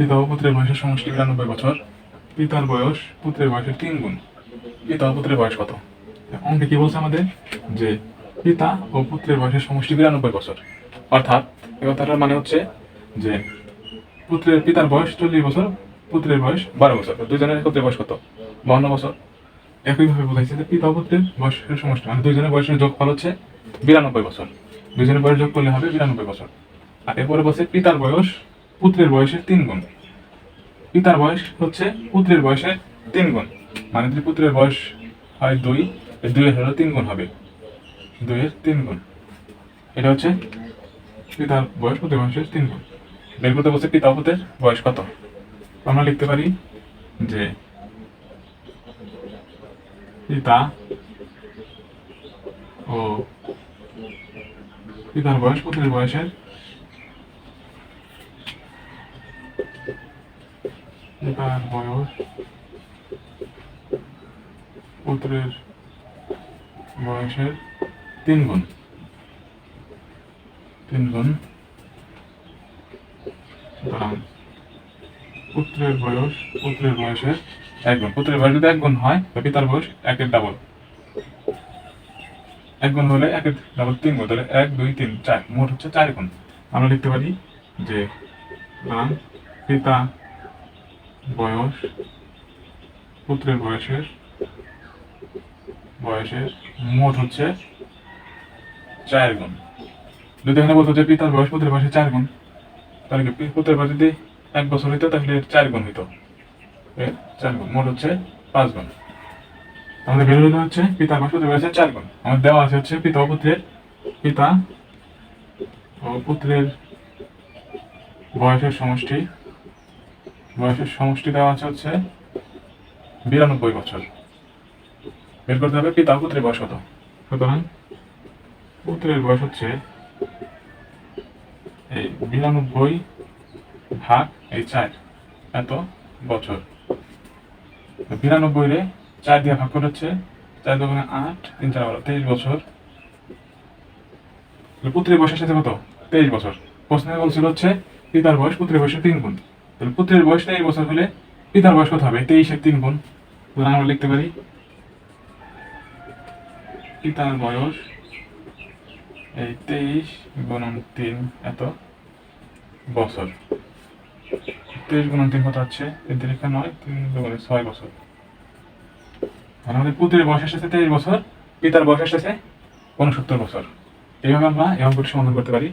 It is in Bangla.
পিতা ও পুত্রের বয়সের সমষ্টি বিরানব্বই বছর, পিতার বয়স পুত্রের বয়সের তিন গুণ। পিতা ও পুত্রের বয়স কত? অঙ্কে কি বলছে আমাদের? যে পিতা ও পুত্রের বয়সের সমষ্টি বিরানব্বই বছর। অর্থাৎ এ কথাটার মানে হচ্ছে যে পুত্রের পিতার বয়স চল্লিশ বছর, পুত্রের বয়স বারো বছর। দুজনের পুত্রের বয়স কত? বান্ন বছর। একইভাবে বোঝাইছে যে পিতা পুত্রের বয়সের সমষ্টি মানে দুজনের বয়সের যোগফল হচ্ছে বিরানব্বই বছর। দুজনের বয়স যোগ করলে হবে বিরানব্বই বছর। আর এরপরে বলছে পিতার বয়স পুত্রের বয়সের তিন গুণ। পিতার বয়স হচ্ছে পুত্রের বয়সের তিন গুণ। মানে যদি পুত্রের বয়স হয় দুই দুইয়ের হলো তিন গুণ হবে। দুইয়ের তিন গুণ। এটা হচ্ছে পিতার বয়স, পুত্রের বয়সের তিন গুণ। বের করতে বলছে পিতা পুত্রের বয়স কত? আমরা লিখতে পারি যে পিতা ও পিতার বয়স, পুত্রের বয়সের পিতার বয়স পুত্রের বয়সের তিন গুণ। তিন গুণ। সুতরাং পুত্রের বয়স পুত্রের বয়সের এক গুণ। পুত্রের বয়স যদি এক গুণ হয় তবে পিতার বয়স একের ডাবল এক গুণ হলে একের ডাবল তিন গুণ, তাহলে এক, দুই, তিন, চার। মোট হচ্ছে চার গুণ। আমরা লিখতে পারি যে পিতা বয়স? পুত্রের বয়সের? বয়সের? মোট হচ্ছে চার গুণ। যদি এখানে বলতো যে পিতার বয়স পুত্রের বয়সে চার গুণ, তাহলে কি পুত্রের বয়স যদি এক বছর হইতো, তাহলে চার গুণ হইতো। চার গুণ। মোট হচ্ছে পাঁচ গুণ। আমাদের বের হলো হচ্ছে পিতার বয়স পুত্রের বয়সে চার গুণ। আমাদের দেওয়া আছে হচ্ছে পিতা পুত্রের, পিতা ও পুত্রের বয়সের সমষ্টি বয়সের সমষ্টি দেওয়া আছে হচ্ছে বিরানব্বই বছর। বের করতে হবে পিতা পুত্রের বয়স কত? সুতরাং পুত্রের বয়স হচ্ছে এই বিরানব্বই ভাগ এই চার এত বছর। বিরানব্বই রে চার দিয়ে ভাগ করে হচ্ছে চার দোকানে আট তিন চার বারো তেইশ বছর। পুত্রের বয়সের সাথে কত? তেইশ বছর। প্রশ্নে বলছিল হচ্ছে পিতার বয়স পুত্রের বয়সের তিন গুণ। তাহলে পুত্রের বয়স তেইশ বছর হলে পিতার বয়স কত হবে? তেইশের তিন গুণ। আমরা লিখতে পারি, পিতার বয়স, এই তেইশ গুণন তিন এত বছর। তেইশ গুণন তিন কত হচ্ছে? তিন তিরিখা নয়, তিন দুগুণে ছয় বছর। আমাদের পুত্রের বয়স এসেছে তেইশ বছর, পিতার বয়স এসেছে উনসত্তর বছর। এইভাবে আমরা এই অঙ্কটি সমাধান করতে পারি।